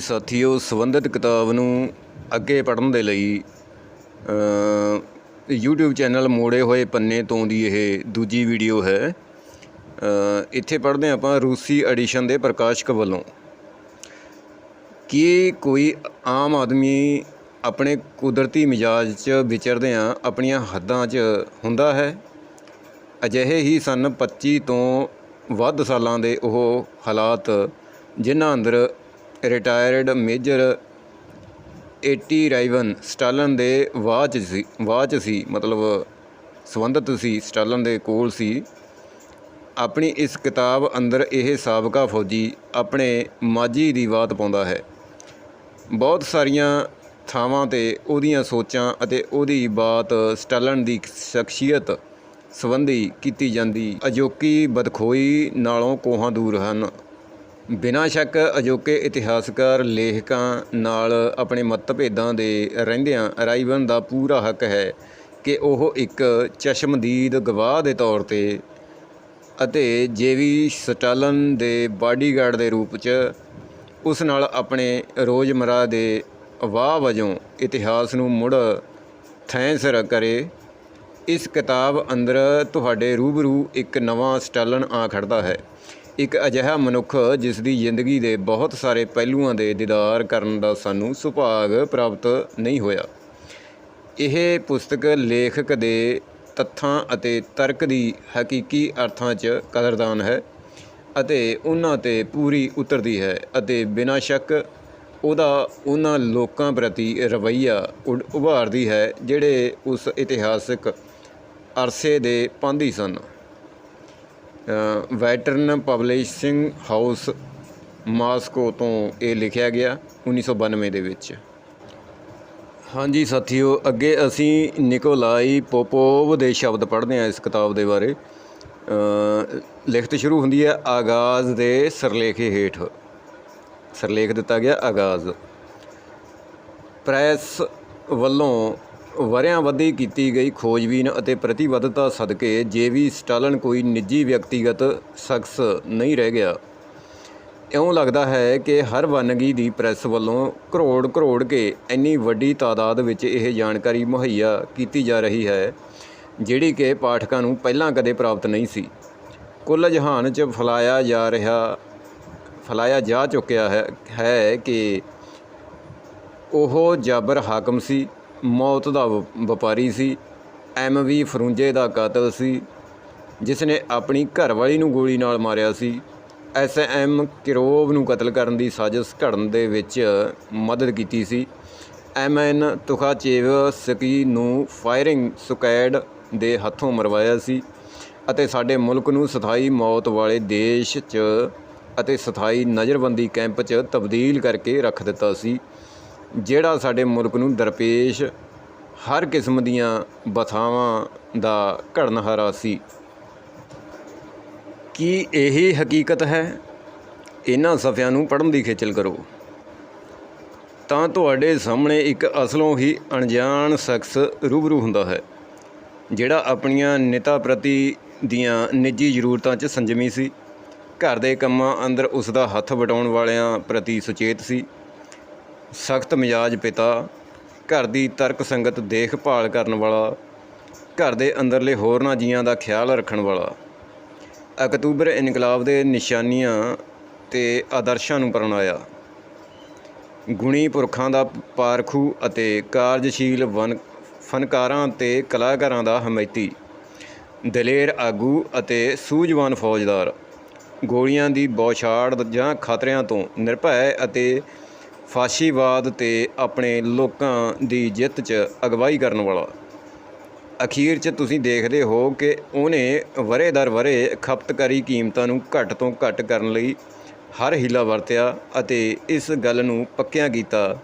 ਹਾਂਜੀ ਸਾਥੀਓ ਸੰਬੰਧਿਤ ਕਿਤਾਬ ਨੂੰ ਅੱਗੇ ਪੜ੍ਹਨ ਦੇ ਲਈ ਅ, YouTube ਚੈਨਲ ਮੋੜੇ ਹੋਏ ਪੰਨੇ ਤੋਂ ਦੀ ਇਹ ਦੂਜੀ ਵੀਡੀਓ ਹੈ। ਇੱਥੇ ਪੜ੍ਹਦੇ ਹਾਂ ਆਪਾਂ ਰੂਸੀ ਐਡੀਸ਼ਨ ਦੇ ਪ੍ਰਕਾਸ਼ਕ ਵੱਲੋਂ। ਕੀ ਕੋਈ ਆਮ ਆਦਮੀ ਆਪਣੇ ਕੁਦਰਤੀ ਮਿਜਾਜ 'ਚ ਵਿਚਰਦਿਆਂ ਆਪਣੀਆਂ ਹੱਦਾਂ 'ਚ ਹੁੰਦਾ ਹੈ? ਅਜਿਹੇ ਹੀ ਸਨ 25 ਤੋਂ ਵੱਧ ਸਾਲਾਂ ਦੇ ਉਹ ਹਾਲਾਤ ਜਿਨ੍ਹਾਂ ਅੰਦਰ ਰਿਟਾਇਰਡ ਮੇਜਰ 80 ਰਾਈਵਨ ਸਟਾਲਨ ਦੇ ਵਾਚ ਸੀ ਵਾਚ ਸੀ, ਮਤਲਬ ਸੰਬੰਧਿਤ ਸੀ ਸਟਾਲਨ ਦੇ ਕੋਲ ਸੀ। ਆਪਣੀ ਇਸ ਕਿਤਾਬ ਅੰਦਰ ਇਹ ਸਾਬਕਾ ਫੌਜੀ ਆਪਣੇ ਮਾਝੀ ਦੀ ਬਾਤ ਪਾਉਂਦਾ ਹੈ। ਬਹੁਤ ਸਾਰੀਆਂ ਥਾਵਾਂ ਤੇ ਉਹਦੀਆਂ ਸੋਚਾਂ ਅਤੇ ਉਹਦੀ ਬਾਤ ਸਟਾਲਨ ਦੀ ਸ਼ਖਸੀਅਤ ਸੰਬੰਧੀ ਕੀਤੀ ਜਾਂਦੀ। ਅਜੋਕੀ ਬਦਖੋਈ ਨਾਲੋਂ ਕੋਹਾਂ ਦੂਰ ਹਨ। ਬਿਨਾਂ ਸ਼ੱਕ ਅਜੋਕੇ ਇਤਿਹਾਸਕਾਰ ਲੇਖਕਾਂ ਨਾਲ ਆਪਣੇ ਮਤਭੇਦਾਂ ਦੇ ਰਹਿੰਦਿਆਂ ਰਾਈਵਨ ਦਾ ਪੂਰਾ ਹੱਕ ਹੈ ਕਿ ਉਹ ਇੱਕ ਚਸ਼ਮਦੀਦ ਗਵਾਹ ਦੇ ਤੌਰ ਤੇ ਅਤੇ ਜੇਵੀ ਸਟਾਲਨ ਦੇ ਬਾਡੀਗਾਰਡ ਦੇ ਰੂਪ 'ਚ ਉਸ ਨਾਲ ਆਪਣੇ ਰੋਜ਼ਮਰਾ ਦੇ ਵਾਹ ਵਜੋਂ ਇਤਿਹਾਸ ਨੂੰ ਮੁੜ ਥੈਂ ਕਰੇ। ਇਸ ਕਿਤਾਬ ਅੰਦਰ ਤੁਹਾਡੇ ਰੂਬਰੂ ਇੱਕ ਨਵਾਂ ਸਟਾਲਨ ਆ ਖੜਦਾ ਹੈ। ਇੱਕ ਅਜਿਹਾ ਮਨੁੱਖ ਜਿਸ ਦੀ ਜ਼ਿੰਦਗੀ ਦੇ ਬਹੁਤ ਸਾਰੇ ਪਹਿਲੂਆਂ ਦੇ ਦੀਦਾਰ ਕਰਨ ਦਾ ਸਾਨੂੰ ਸੁਭਾਗ ਪ੍ਰਾਪਤ ਨਹੀਂ ਹੋਇਆ। ਇਹ ਪੁਸਤਕ ਲੇਖਕ ਦੇ ਤੱਥਾਂ ਅਤੇ ਤਰਕ ਦੀ ਹਕੀਕੀ ਅਰਥਾਂ 'ਚ ਕਦਰਦਾਨ ਹੈ ਅਤੇ ਉਹਨਾਂ ਤੇ ਪੂਰੀ ਉਤਰਦੀ ਹੈ ਅਤੇ ਬਿਨਾਂ ਸ਼ੱਕ ਉਹਦਾ ਉਹਨਾਂ ਲੋਕਾਂ ਪ੍ਰਤੀ ਰਵੱਈਆ ਉਡ- ਉਭਾਰਦੀ ਹੈ ਜਿਹੜੇ ਉਸ ਇਤਿਹਾਸਕ ਅਰਸੇ ਦੇ ਪਾਂਧੀ ਸਨ। ਵੈਟਰਨ ਪਬਲਿਸ਼ਿੰਗ ਹਾਊਸ ਮਾਸਕੋ ਤੋਂ ਇਹ ਲਿਖਿਆ ਗਿਆ 1992 ਦੇ ਵਿੱਚ। ਹਾਂਜੀ ਸਾਥੀਓ, ਅੱਗੇ ਅਸੀਂ ਨਿਕੋਲਾਈ ਪੋਪੋਵ ਦੇ ਸ਼ਬਦ ਪੜ੍ਹਦੇ ਹਾਂ ਇਸ ਕਿਤਾਬ ਦੇ ਬਾਰੇ। ਲਿਖਤ ਸ਼ੁਰੂ ਹੁੰਦੀ ਹੈ, ਆਗਾਜ਼ ਦੇ ਸਰਲੇਖੇ ਹੇਠ। ਸਰਲੇਖ ਦਿੱਤਾ ਗਿਆ, ਆਗਾਜ਼। ਪ੍ਰੈਸ ਵੱਲੋਂ ਵਰਿਆਂ ਵਧੀ ਕੀਤੀ ਗਈ ਖੋਜਬੀਨ ਅਤੇ ਪ੍ਰਤੀਬੱਧਤਾ ਸਦਕੇ ਜੇਵੀ ਸਟਾਲਨ ਕੋਈ ਨਿੱਜੀ ਵਿਅਕਤੀਗਤ ਸ਼ਖਸ ਨਹੀਂ ਰਹਿ ਗਿਆ। ਇਉਂ ਲੱਗਦਾ ਹੈ ਕਿ ਹਰ ਵੰਨਗੀ ਦੀ ਪ੍ਰੈਸ ਵੱਲੋਂ ਕਰੋੜ ਕਰੋੜ ਕੇ ਇੰਨੀ ਵੱਡੀ ਤਾਦਾਦ ਵਿੱਚ ਇਹ ਜਾਣਕਾਰੀ ਮੁਹੱਈਆ ਕੀਤੀ ਜਾ ਰਹੀ ਹੈ, ਜਿਹੜੀ ਕਿ ਪਾਠਕਾਂ ਨੂੰ ਪਹਿਲਾਂ ਕਦੇ ਪ੍ਰਾਪਤ ਨਹੀਂ ਸੀ। ਕੁੱਲ ਜਹਾਨ 'ਚ ਫੈਲਾਇਆ ਜਾ ਰਿਹਾ, ਫੈਲਾਇਆ ਜਾ ਚੁੱਕਿਆ ਹੈ ਹੈ ਕਿ ਉਹ ਜਾਬਰ ਹਾਕਮ ਸੀ। ਮੌਤ ਦਾ ਵ- ਵਪਾਰੀ ਸੀ। ਐਮਵੀ ਫਰੂੰਜੇ ਦਾ ਕਾਤਲ ਸੀ ਜਿਸ ਨੇ ਆਪਣੀ ਘਰਵਾਲੀ ਨੂੰ ਗੋਲੀ ਨਾਲ ਮਾਰਿਆ ਸੀ। ਐਸਐਮ ਕਿਰੋਵ ਨੂੰ ਕਤਲ ਕਰਨ ਦੀ ਸਾਜ਼ਿਸ਼ ਘੜਨ ਦੇ ਵਿੱਚ ਮਦਦ ਕੀਤੀ ਸੀ। ਐਮਐਨ ਤੁਖਾਚੇਵ ਸਕੀ ਨੂੰ ਫਾਇਰਿੰਗ ਸਕੁਐਡ ਦੇ ਹੱਥੋਂ ਮਰਵਾਇਆ ਸੀ ਅਤੇ ਸਾਡੇ ਮੁਲਕ ਨੂੰ ਸਥਾਈ ਮੌਤ ਵਾਲੇ ਦੇਸ਼ 'ਚ ਅਤੇ ਸਥਾਈ ਨਜ਼ਰਬੰਦੀ ਕੈਂਪ 'ਚ ਤਬਦੀਲ ਕਰਕੇ ਰੱਖ ਦਿੱਤਾ ਸੀ। ਜਿਹੜਾ ਸਾਡੇ ਮੁਲਕ ਨੂੰ ਦਰਪੇਸ਼ ਹਰ ਕਿਸਮ ਦੀਆਂ ਬਥਾਵਾਂ ਦਾ ਘੜਨਹਾਰਾ ਸੀ। ਕੀ ਇਹ ਹਕੀਕਤ ਹੈ? ਇਹਨਾਂ ਸਫ਼ਿਆਂ ਨੂੰ ਪੜ੍ਹਨ ਦੀ ਖੇਚਲ ਕਰੋ। ਤਾਂ ਤੁਹਾਡੇ ਸਾਹਮਣੇ ਇੱਕ ਅਸਲੋਂ ਹੀ ਅਣਜਾਣ ਸ਼ਖਸ ਰੂਬਰੂ ਹੁੰਦਾ ਹੈ, ਜਿਹੜਾ ਆਪਣੀਆਂ ਨਿਤਾ ਪ੍ਰਤੀ ਦੀਆਂ ਨਿੱਜੀ ਜ਼ਰੂਰਤਾਂ 'ਚ ਸੰਜਮੀ ਸੀ। ਘਰ ਦੇ ਕੰਮਾਂ ਅੰਦਰ ਉਸ ਦਾ ਹੱਥ ਵਟਾਉਣ ਵਾਲਿਆਂ ਪ੍ਰਤੀ ਸੁਚੇਤ ਸੀ। ਸਖਤ ਮਿਜਾਜ ਪਿਤਾ, ਘਰ ਦੀ ਤਰਕ ਸੰਗਤ ਦੇਖਭਾਲ ਕਰਨ ਵਾਲਾ, ਘਰ ਦੇ ਅੰਦਰਲੇ ਹੋਰਨਾਂ ਜੀਆਂ ਦਾ ਖਿਆਲ ਰੱਖਣ ਵਾਲਾ। ਅਕਤੂਬਰ ਇਨਕਲਾਬ ਦੇ ਨਿਸ਼ਾਨੀਆਂ ਤੇ ਆਦਰਸ਼ਾਂ ਨੂੰ ਪਰਣਾਇਆ। ਗੁਣੀ ਪੁਰਖਾਂ ਦਾ ਪਾਰਖੂ ਅਤੇ ਕਾਰਜਸ਼ੀਲ ਵਨ, ਫਨਕਾਰਾਂ ਤੇ ਕਲਾਕਾਰਾਂ ਦਾ ਹਮਾਇਤੀ ਦਲੇਰ ਆਗੂ ਅਤੇ ਸੂਝਵਾਨ ਫੌਜਦਾਰ। ਗੋਲੀਆਂ ਦੀ ਬੌਛਾੜ ਜਾਂ ਖਤਰਿਆਂ ਤੋਂ ਨਿਰਭੈ ਅਤੇ ਫਾਸ਼ੀਵਾਦ ਤੇ ਆਪਣੇ ਲੋਕਾਂ ਦੀ ਜਿੱਤ 'ਚ ਅਗਵਾਈ ਕਰਨ ਵਾਲਾ। ਅਖੀਰ 'ਚ ਤੁਸੀਂ ਦੇਖਦੇ ਹੋ ਕਿ ਉਹਨੇ ਵਰੇ ਦਰ ਵਰੇ ਖਪਤਕਾਰੀ ਕੀਮਤਾਂ ਨੂੰ ਘੱਟ ਤੋਂ ਘੱਟ ਕਰਨ ਲਈ ਹਰ ਹੀਲਾ ਵਰਤਿਆ ਅਤੇ ਇਸ ਗੱਲ ਨੂੰ ਪੱਕਿਆ ਕੀਤਾ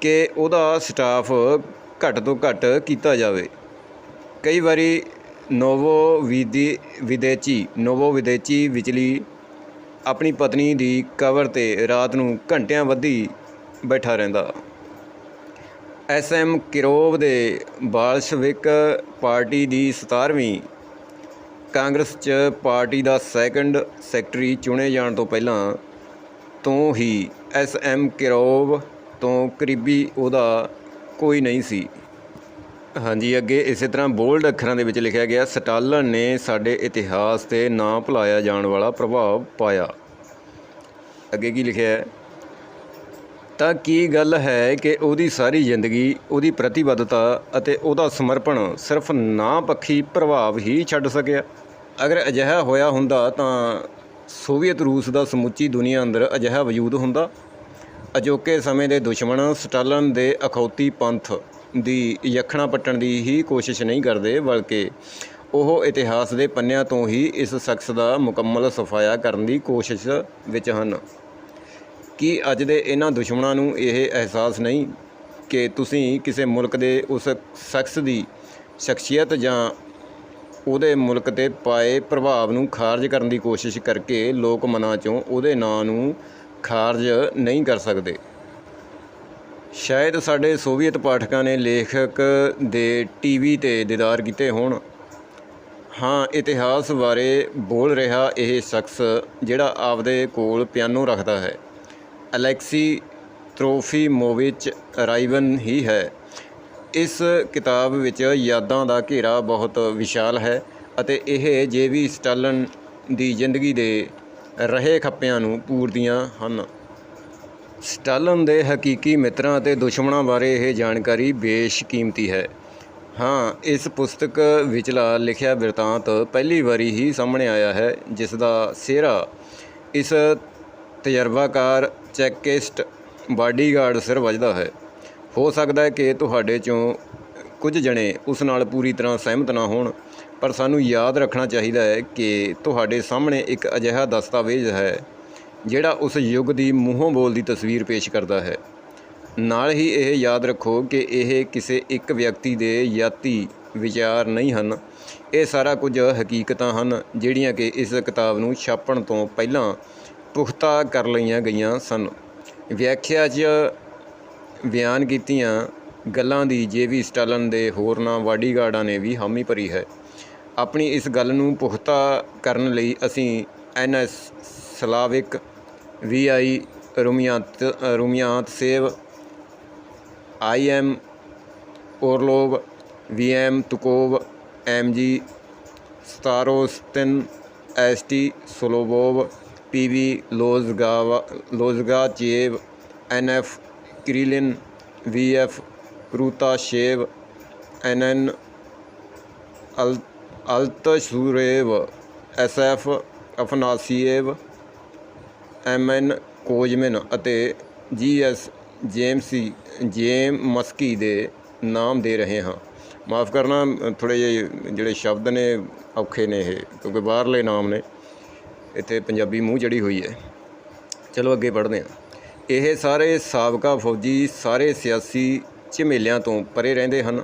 ਕਿ ਉਹਦਾ ਸਟਾਫ ਘੱਟ ਤੋਂ ਘੱਟ ਕੀਤਾ ਜਾਵੇ। ਕਈ ਵਾਰੀ ਨੋਵੋ ਵਿਦੀ, ਵਿਦੇਚੀ, ਨੋਵੋ ਵਿਦੇਚੀ ਵਿਚਲੀ ਆਪਣੀ ਪਤਨੀ ਦੀ ਕਬਰ ਤੇ ਰਾਤ ਨੂੰ ਘੰਟਿਆਂ ਵੱਧੀ ਬੈਠਾ ਰਹਿੰਦਾ। ਐਸਐਮ ਕਿਰੋਵ ਦੇ ਬਾਲਸ਼ਵਿਕ ਪਾਰਟੀ ਦੀ 17ਵੀਂ ਕਾਂਗਰਸ 'ਚ ਪਾਰਟੀ ਦਾ ਸੈਕੰਡ ਸੈਕਟਰੀ ਚੁਣੇ ਜਾਣ ਤੋਂ ਪਹਿਲਾਂ ਤੋਂ ਹੀ ਐਸ ਐਮ ਕਿਰੋਵ ਤੋਂ ਕਰੀਬੀ ਉਹਦਾ ਕੋਈ ਨਹੀਂ ਸੀ। ਹਾਂਜੀ, ਅੱਗੇ ਇਸੇ ਤਰ੍ਹਾਂ ਬੋਲਡ ਅੱਖਰਾਂ ਦੇ ਵਿੱਚ ਲਿਖਿਆ ਗਿਆ, ਸਟਾਲਨ ਨੇ ਸਾਡੇ ਇਤਿਹਾਸ ਤੇ ਨਾ ਭੁਲਾਇਆ ਜਾਣ ਵਾਲਾ ਪ੍ਰਭਾਵ ਪਾਇਆ। ਅੱਗੇ ਕੀ ਲਿਖਿਆ ਹੈ? ਤਾਂ ਕੀ ਗੱਲ ਹੈ ਕਿ ਉਹਦੀ ਸਾਰੀ ਜ਼ਿੰਦਗੀ, ਉਹਦੀ ਪ੍ਰਤੀਬੱਧਤਾ ਅਤੇ ਉਹਦਾ ਸਮਰਪਣ ਸਿਰਫ ਨਾ ਪੱਖੀ ਪ੍ਰਭਾਵ ਹੀ ਛੱਡ ਸਕਿਆ? ਅਗਰ ਅਜਿਹਾ ਹੋਇਆ ਹੁੰਦਾ ਤਾਂ ਸੋਵੀਅਤ ਰੂਸ ਦਾ ਸਮੁੱਚੀ ਦੁਨੀਆ ਅੰਦਰ ਅਜਿਹਾ ਵਜੂਦ ਹੁੰਦਾ। ਅਜੋਕੇ ਸਮੇਂ ਦੇ ਦੁਸ਼ਮਣ ਸਟਾਲਨ ਦੇ ਅਖੌਤੀ ਪੰਥ ਦੀ ਯਖਣਾ ਪੱਟਣ ਦੀ ਹੀ ਕੋਸ਼ਿਸ਼ ਨਹੀਂ ਕਰਦੇ, ਬਲਕਿ ਉਹ ਇਤਿਹਾਸ ਦੇ ਪੰਨਿਆਂ ਤੋਂ ਹੀ ਇਸ ਸ਼ਖਸ ਦਾ ਮੁਕੰਮਲ ਸਫਾਇਆ ਕਰਨ ਦੀ ਕੋਸ਼ਿਸ਼ ਵਿੱਚ ਹਨ। ਕੀ ਅੱਜ ਦੇ ਇਹਨਾਂ ਦੁਸ਼ਮਣਾਂ ਨੂੰ ਇਹ ਅਹਿਸਾਸ ਨਹੀਂ ਕਿ ਤੁਸੀਂ ਕਿਸੇ ਮੁਲਕ ਦੇ ਉਸ ਸ਼ਖਸ ਦੀ ਸ਼ਖਸੀਅਤ ਜਾਂ ਉਹਦੇ ਮੁਲਕ ਤੇ ਪਾਏ ਪ੍ਰਭਾਵ ਨੂੰ ਖਾਰਜ ਕਰਨ ਦੀ ਕੋਸ਼ਿਸ਼ ਕਰਕੇ ਲੋਕ ਮਨਾਂ 'ਚੋਂ ਉਹਦੇ ਨਾਂ ਨੂੰ ਖਾਰਜ ਨਹੀਂ ਕਰ ਸਕਦੇ? ਸ਼ਾਇਦ ਸਾਡੇ ਸੋਵੀਅਤ ਪਾਠਕਾਂ ਨੇ ਲੇਖਕ ਦੇ ਟੀਵੀ ਤੇ ਦੀਦਾਰ ਕੀਤੇ ਹੋਣ। ਹਾਂ, ਇਤਿਹਾਸ ਬਾਰੇ ਬੋਲ ਰਿਹਾ ਇਹ ਸ਼ਖਸ ਜਿਹੜਾ ਆਪਦੇ ਕੋਲ ਪਿਆਨੋ ਰੱਖਦਾ ਹੈ। ਅਲੈਕਸੀ ਤਰੋਫੀਮੋਵਿਚ ਰਾਈਵਨ ਹੀ ਹੈ। ਇਸ ਕਿਤਾਬ ਵਿੱਚ ਯਾਦਾਂ ਦਾ ਘੇਰਾ ਬਹੁਤ ਵਿਸ਼ਾਲ ਹੈ ਅਤੇ ਇਹ ਜੇਵੀ ਸਟਾਲਨ ਦੀ ਜ਼ਿੰਦਗੀ ਦੇ ਰਹੇ ਖੱਪਿਆਂ ਨੂੰ ਪੂਰਦੀਆਂ ਹਨ। ਸਟਾਲਨ ਦੇ ਹਕੀਕੀ ਮਿੱਤਰਾਂ ਅਤੇ ਦੁਸ਼ਮਣਾਂ ਬਾਰੇ ਇਹ ਜਾਣਕਾਰੀ ਬੇਸ਼ਕੀਮਤੀ ਹੈ। ਹਾਂ, ਇਸ ਪੁਸਤਕ ਵਿਚਲਾ ਲਿਖਿਆ ਬਿਰਤਾਂਤ ਪਹਿਲੀ ਵਾਰੀ ਹੀ ਸਾਹਮਣੇ ਆਇਆ ਹੈ ਜਿਸ ਦਾ ਸਿਹਰਾ ਇਸ ਤਜਰਬਾਕਾਰ ਚੈਕਿਸਟ ਬਾਡੀਗਾਰਡ ਸਿਰ ਵੱਜਦਾ ਹੈ। ਹੋ ਸਕਦਾ ਹੈ ਕਿ ਤੁਹਾਡੇ ਚੋਂ ਕੁਝ ਜਣੇ ਉਸ ਨਾਲ ਪੂਰੀ ਤਰ੍ਹਾਂ ਸਹਿਮਤ ਨਾ ਹੋਣ, ਪਰ ਸਾਨੂੰ ਯਾਦ ਰੱਖਣਾ ਚਾਹੀਦਾ ਹੈ ਕਿ ਤੁਹਾਡੇ ਸਾਹਮਣੇ ਇੱਕ ਅਜਿਹਾ ਦਸਤਾਵੇਜ਼ ਹੈ। ਜਿਹੜਾ ਉਸ ਯੁੱਗ ਦੀ ਮੂੰਹੋਂ ਬੋਲ ਦੀ ਤਸਵੀਰ ਪੇਸ਼ ਕਰਦਾ ਹੈ। ਨਾਲ ਹੀ ਇਹ ਯਾਦ ਰੱਖੋ ਕਿ ਇਹ ਕਿਸੇ ਇੱਕ ਵਿਅਕਤੀ ਦੇ ਯਾਤੀ ਵਿਚਾਰ ਨਹੀਂ ਹਨ। ਇਹ ਸਾਰਾ ਕੁਝ ਹਕੀਕਤਾਂ ਹਨ, ਜਿਹੜੀਆਂ ਕਿ ਇਸ ਕਿਤਾਬ ਨੂੰ ਛਾਪਣ ਤੋਂ ਪਹਿਲਾਂ ਪੁਖਤਾ ਕਰ ਲਈਆਂ ਗਈਆਂ ਸਨ। ਵਿਆਖਿਆ 'ਚ ਬਿਆਨ ਕੀਤੀਆਂ ਗੱਲਾਂ ਦੀ ਜੇਵੀ ਸਟਾਲਨ ਦੇ ਹੋਰਨਾਂ ਵਾਡੀਗਾਰਡਾਂ ਨੇ ਵੀ ਹਾਮੀ ਭਰੀ ਹੈ। ਆਪਣੀ ਇਸ ਗੱਲ ਨੂੰ ਪੁਖਤਾ ਕਰਨ ਲਈ ਅਸੀਂ ਐਨਐਸ ਸਲਾਵਿਕ ਵੀ ਆਈ ਰੂਮੀਆਤ ਰੂਮੀਆਤ save I M Orlov V M ਤੁਕੋਵ M G Starostin S T Solovyov P V ਲੋਜ਼ਗਾਵਾ Lozgachev N F ਕ੍ਰੀਲਿਨ V F ਰੂਤਾਸ਼ੇਵ N N ਅਲ ਅਲਤਸ਼ੂਰੇਵ S F Afanasyev M N Kozman ਅਤੇ G S ਜੇਮ ਸੀ ਜੇਮ ਮਸਕੀ ਦੇ ਨਾਮ ਦੇ ਰਹੇ ਹਾਂ। ਮਾਫ ਕਰਨਾ ਥੋੜੇ ਜਿਹੇ ਜਿਹੜੇ ਸ਼ਬਦ ਨੇ, ਔਖੇ ਨੇ ਇਹ, ਕਿਉਂਕਿ ਬਾਹਰਲੇ ਨਾਮ ਨੇ। ਇੱਥੇ ਪੰਜਾਬੀ ਮੂੰਹ ਜੜੀ ਹੋਈ ਹੈ। ਚਲੋ ਅੱਗੇ ਪੜ੍ਹਦੇ ਹਾਂ। ਇਹ ਸਾਰੇ ਸਾਬਕਾ ਫੌਜੀ, ਸਾਰੇ ਸਿਆਸੀ ਝਮੇਲਿਆਂ ਤੋਂ ਪਰੇ ਰਹਿੰਦੇ ਹਨ।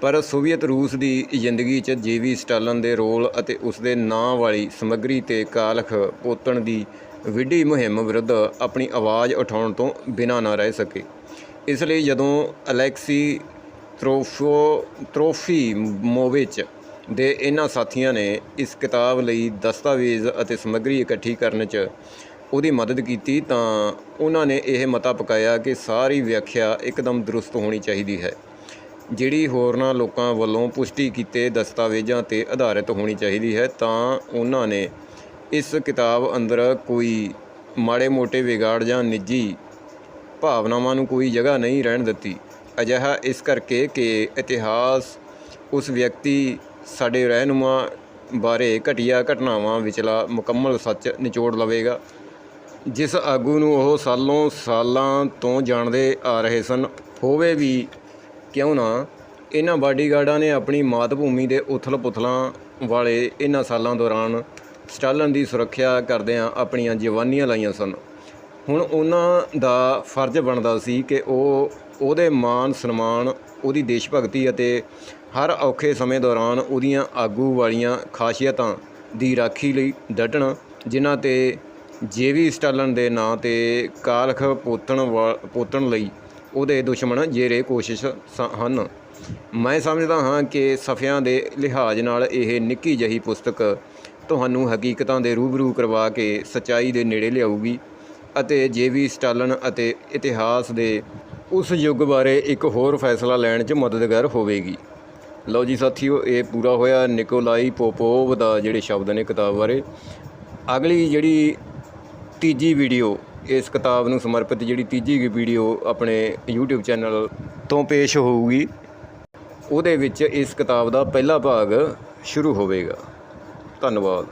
ਪਰ ਸੋਵੀਅਤ ਰੂਸ ਦੀ ਜ਼ਿੰਦਗੀ 'ਚ ਜੇਵੀ ਸਟਾਲਨ ਦੇ ਰੋਲ ਅਤੇ ਉਸ ਦੇ ਨਾਂ ਵਾਲੀ ਸਮੱਗਰੀ ਤੇ ਕਾਲਖ ਪੋਤਣ ਦੀ ਵਿੱਢੀ ਮੁਹਿੰਮ ਵਿਰੁੱਧ ਆਪਣੀ ਆਵਾਜ਼ ਉਠਾਉਣ ਤੋਂ ਬਿਨਾਂ ਨਾ ਰਹਿ ਸਕੇ। ਇਸ ਲਈ ਜਦੋਂ ਅਲੈਕਸੀ ਤਰੋਫੋ ਤਰੋਫੀਮੋਵਿਚ ਦੇ ਇਹਨਾਂ ਸਾਥੀਆਂ ਨੇ ਇਸ ਕਿਤਾਬ ਲਈ ਦਸਤਾਵੇਜ਼ ਅਤੇ ਸਮੱਗਰੀ ਇਕੱਠੀ ਕਰਨ 'ਚ ਉਹਦੀ ਮਦਦ ਕੀਤੀ, ਤਾਂ ਉਹਨਾਂ ਨੇ ਇਹ ਮਤਾ ਪਕਾਇਆ ਕਿ ਸਾਰੀ ਵਿਆਖਿਆ ਇੱਕਦਮ ਦਰੁਸਤ ਹੋਣੀ ਚਾਹੀਦੀ ਹੈ। ਜਿਹੜੀ ਹੋਰਨਾਂ ਲੋਕਾਂ ਵੱਲੋਂ ਪੁਸ਼ਟੀ ਕੀਤੇ ਦਸਤਾਵੇਜ਼ਾਂ ਤੇ ਆਧਾਰਿਤ ਹੋਣੀ ਚਾਹੀਦੀ ਹੈ, ਤਾਂ ਉਹਨਾਂ ਨੇ ਇਸ ਕਿਤਾਬ ਅੰਦਰ ਕੋਈ ਮਾੜੇ ਮੋਟੇ ਵਿਗਾੜ ਜਾਂ ਨਿੱਜੀ ਭਾਵਨਾਵਾਂ ਨੂੰ ਕੋਈ ਜਗ੍ਹਾ ਨਹੀਂ ਰਹਿਣ ਦਿੱਤੀ। ਅਜਿਹਾ ਇਸ ਕਰਕੇ ਕਿ ਇਤਿਹਾਸ ਉਸ ਵਿਅਕਤੀ, ਸਾਡੇ ਰਹਿਨੁਮਾ ਬਾਰੇ ਘਟੀਆ ਘਟਨਾਵਾਂ ਵਿਚਲਾ ਮੁਕੰਮਲ ਸੱਚ ਨਿਚੋੜ ਲਵੇਗਾ, ਜਿਸ ਆਗੂ ਨੂੰ ਉਹ ਸਾਲੋਂ ਸਾਲਾਂ ਤੋਂ ਜਾਣਦੇ ਆ ਰਹੇ ਸਨ। ਹੋਵੇ ਵੀ ਕਿਉਂ ਨਾ ਇਹਨਾਂ ਬਾਡੀਗਾਰਡਾਂ ਨੇ ਆਪਣੀ ਮਾਤ ਭੂਮੀ ਦੇ ਉਥਲ-ਪੁਥਲਾਂ ਵਾਲੇ ਇਹਨਾਂ ਸਾਲਾਂ ਦੌਰਾਨ ਸਟਾਲਨ ਦੀ ਸੁਰੱਖਿਆ ਕਰਦਿਆਂ ਆਪਣੀਆਂ ਜਵਾਨੀਆਂ ਲਾਈਆਂ ਸਨ। ਹੁਣ ਉਹਨਾਂ ਦਾ ਫਰਜ਼ ਬਣਦਾ ਸੀ ਕਿ ਉਹ ਉਹਦੇ ਮਾਨ ਸਨਮਾਨ, ਉਹਦੀ ਦੇਸ਼ ਭਗਤੀ ਅਤੇ ਹਰ ਔਖੇ ਸਮੇਂ ਦੌਰਾਨ ਉਹਦੀਆਂ ਆਗੂ ਵਾਲੀਆਂ ਖਾਸੀਅਤਾਂ ਦੀ ਰਾਖੀ ਲਈ ਡਟਣ, ਜਿਨ੍ਹਾਂ ਤੇ ਜੇਵੀ ਸਟਾਲਨ ਦੇ ਨਾਂ ਤੇ ਕਾਲਖ ਪੋਤਣ ਵਾ- ਪੋਤਣ ਲਈ ਉਹਦੇ ਦੁਸ਼ਮਣ ਜੇਰੇ ਕੋਸ਼ਿਸ਼ ਸ- ਹਨ। ਮੈਂ ਸਮਝਦਾ ਹਾਂ ਕਿ ਸਫ਼ਿਆਂ ਦੇ ਲਿਹਾਜ਼ ਨਾਲ ਇਹ ਨਿੱਕੀ ਜਹੀ ਪੁਸਤਕ ਤੁਹਾਨੂੰ ਹਕੀਕਤਾਂ ਦੇ ਰੂਬਰੂ ਕਰਵਾ ਕੇ ਸੱਚਾਈ ਦੇ ਨੇੜੇ ਲਿਆਊਗੀ ਅਤੇ ਜੇਵੀ ਸਟਾਲਨ ਅਤੇ ਇਤਿਹਾਸ ਦੇ ਉਸ ਯੁੱਗ ਬਾਰੇ ਇੱਕ ਹੋਰ ਫੈਸਲਾ ਲੈਣ 'ਚ ਮਦਦਗਾਰ ਹੋਵੇਗੀ। ਲਓ ਜੀ ਸਾਥੀਓ, ਇਹ ਪੂਰਾ ਹੋਇਆ ਨਿਕੋਲਾਈ ਪੋਪੋਵ ਦਾ ਜਿਹੜੇ ਸ਼ਬਦ ਨੇ ਕਿਤਾਬ ਬਾਰੇ। ਅਗਲੀ ਜਿਹੜੀ ਤੀਜੀ ਵੀਡੀਓ ਇਸ ਕਿਤਾਬ ਨੂੰ ਸਮਰਪਿਤ ਜਿਹੜੀ ਤੀਜੀ ਵੀਡੀਓ ਆਪਣੇ YouTube ਚੈਨਲ ਤੋਂ ਪੇਸ਼ ਹੋਊਗੀ, ਉਹਦੇ ਵਿੱਚ ਇਸ ਕਿਤਾਬ ਦਾ ਪਹਿਲਾ ਭਾਗ ਸ਼ੁਰੂ ਹੋਵੇਗਾ। ਧੰਨਵਾਦ।